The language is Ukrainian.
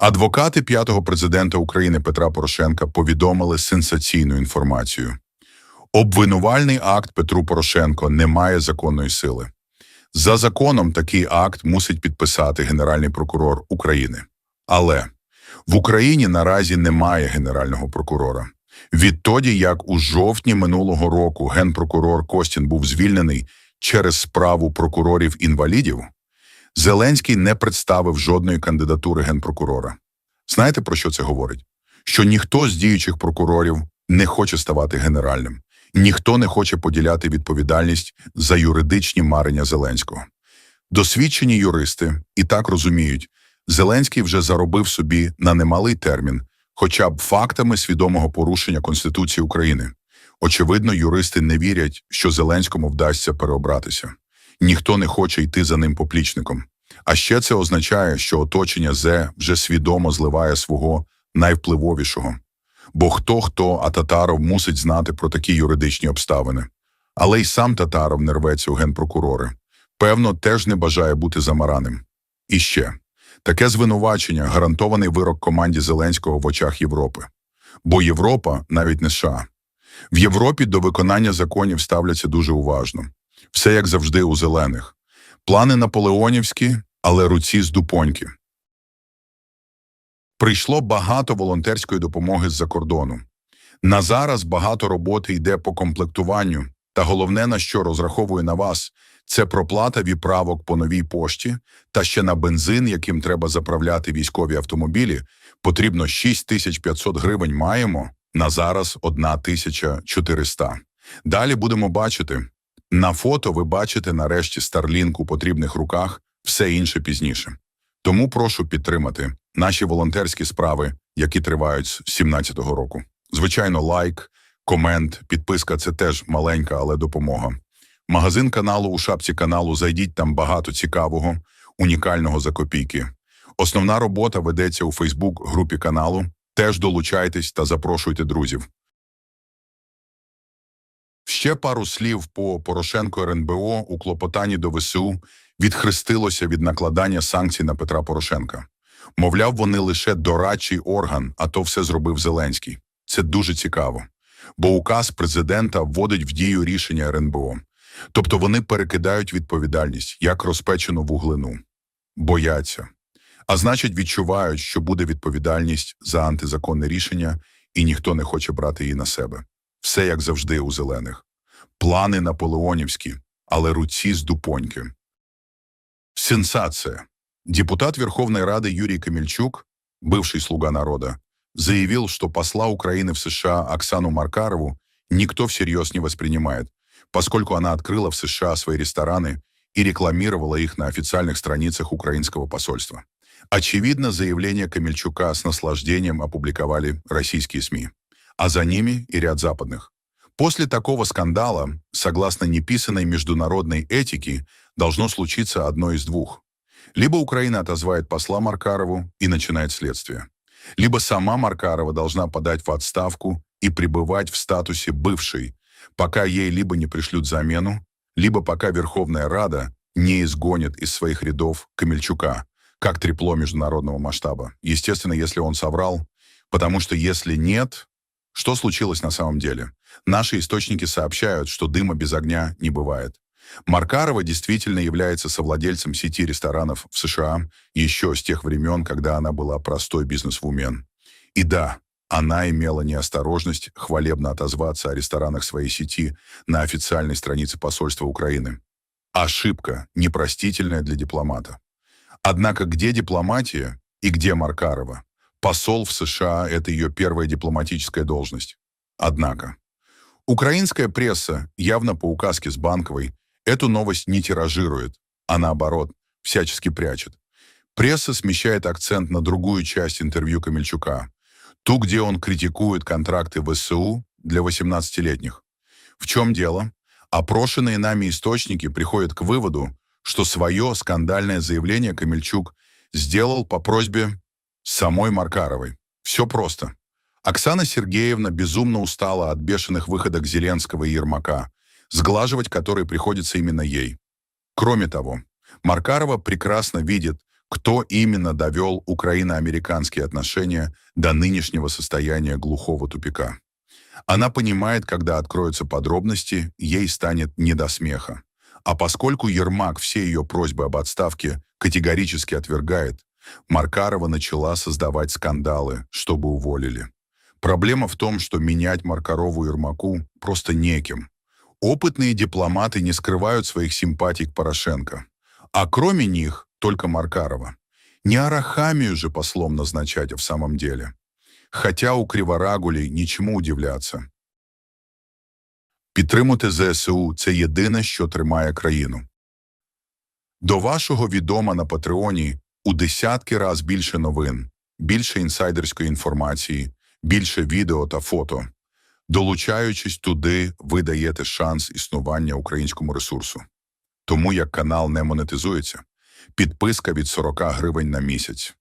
Адвокати п'ятого президента України Петра Порошенка повідомили сенсаційну інформацію. Обвинувальний акт Петру Порошенко не має законної сили. За законом такий акт мусить підписати Генеральний прокурор України. Але в Україні наразі немає генерального прокурора. Відтоді, як у жовтні минулого року генпрокурор Костін був звільнений через справу прокурорів-інвалідів, Зеленський не представив жодної кандидатури генпрокурора. Знаєте, про що це говорить? Що ніхто з діючих прокурорів не хоче ставати генеральним, ніхто не хоче поділяти відповідальність за юридичні марення Зеленського. Досвідчені юристи і так розуміють, Зеленський вже заробив собі на немалий термін, хоча б фактами свідомого порушення Конституції України. Очевидно, юристи не вірять, що Зеленському вдасться переобратися. Ніхто не хоче йти за ним поплічником. А ще це означає, що оточення Зе вже свідомо зливає свого найвпливовішого. Бо хто хто, а Татаров мусить знати про такі юридичні обставини. Але й сам Татаров не рветься у генпрокурори. Певно, теж не бажає бути замараним. І ще таке звинувачення гарантований вирок команді Зеленського в очах Європи. Бо Європа навіть не США. В Європі до виконання законів ставляться дуже уважно. Все як завжди у зелених. Плани наполеонівські, але руці з дупоньки. Прийшло багато волонтерської допомоги з-за кордону. На зараз багато роботи йде по комплектуванню, та головне, на що розраховую на вас, це проплата відправок по новій пошті та ще на бензин, яким треба заправляти військові автомобілі, потрібно 6500 гривень маємо, на зараз 1400. Далі будемо бачити. На фото ви бачите нарешті Starlink у потрібних руках, все інше пізніше. Тому прошу підтримати наші волонтерські справи, які тривають з 17-го року. Звичайно, лайк, комент, підписка це теж маленька, але допомога. Магазин каналу у шапці каналу зайдіть там багато цікавого, унікального за копійки. Основна робота ведеться у Фейсбук групі каналу. Теж долучайтесь та запрошуйте друзів. Ще пару слів по Порошенко РНБО у клопотанні до ВСУ відхрестилося від накладання санкцій на Петра Порошенка. Мовляв, вони лише дорадчий орган, а то все зробив Зеленський. Це дуже цікаво. Бо указ президента вводить в дію рішення РНБО. Тобто вони перекидають відповідальність як розпечену вуглину. Бояться. А значить, відчувають, що буде відповідальність за антизаконне рішення, і ніхто не хоче брати її на себе. Все як завжди у зелених. Плани наполеонівські, але руці з дупоньки. Сенсация. Депутат Верховной Рады Юрий Камельчук, бывший слуга народа, заявил, что посла Украины в США Оксану Маркарову никто всерьез не воспринимает, поскольку она открыла в США свои рестораны и рекламировала их на официальных страницах украинского посольства. Очевидно, заявление Камельчука с наслаждением опубликовали российские СМИ, а за ними и ряд западных. После такого скандала, согласно неписанной международной этике, должно случиться одно из двух. Либо Украина отозвает посла Маркарову и начинает следствие, либо сама Маркарова должна подать в отставку и пребывать в статусе бывшей, пока ей либо не пришлют замену, либо пока Верховная Рада не изгонит из своих рядов Камельчука, как трепло международного масштаба. Естественно, если он соврал, потому что если нет, что случилось на самом деле? Наши источники сообщают, что дыма без огня не бывает. Маркарова действительно является совладельцем сети ресторанов в США еще с тех времен, когда она была простой бизнес-вумен. И да, она имела неосторожность хвалебно отозваться о ресторанах своей сети на официальной странице посольства Украины. Ошибка, непростительная для дипломата. Однако где дипломатия и где Маркарова? Посол в США – это ее первая дипломатическая должность. Однако, украинская пресса, явно по указке с Банковой, эту новость не тиражирует, а наоборот, всячески прячет. Пресса смещает акцент на другую часть интервью Камельчука, ту, где он критикует контракты ВСУ для 18-летних. В чем дело? Опрошенные нами источники приходят к выводу, что свое скандальное заявление Камельчук сделал по просьбе самой Маркаровой. Все просто. Оксана Сергеевна безумно устала от бешеных выходок Зеленского и Ермака, сглаживать которые приходится именно ей. Кроме того, Маркарова прекрасно видит, кто именно довел украино-американские отношения до нынешнего состояния глухого тупика. Она понимает, когда откроются подробности, ей станет не до смеха. А поскольку Ермак все ее просьбы об отставке категорически отвергает, Маркарова начала создавать скандалы, чтобы уволили. Проблема в том, что менять Маркарову Ермаку просто неким. Опытные дипломаты не скрывают своих симпатий к Порошенко. А кроме них только Маркарова. Не Арахамию же послом назначать в самом деле. Хотя у Криворагулі нічому удивляться. Підтримати ЗСУ – це єдине, що тримає країну. До вашого відома на Патреоні у десятки раз більше новин, більше інсайдерської інформації, більше відео та фото. Долучаючись туди, ви даєте шанс існування українському ресурсу. Тому як канал не монетизується, підписка від 40 гривень на місяць.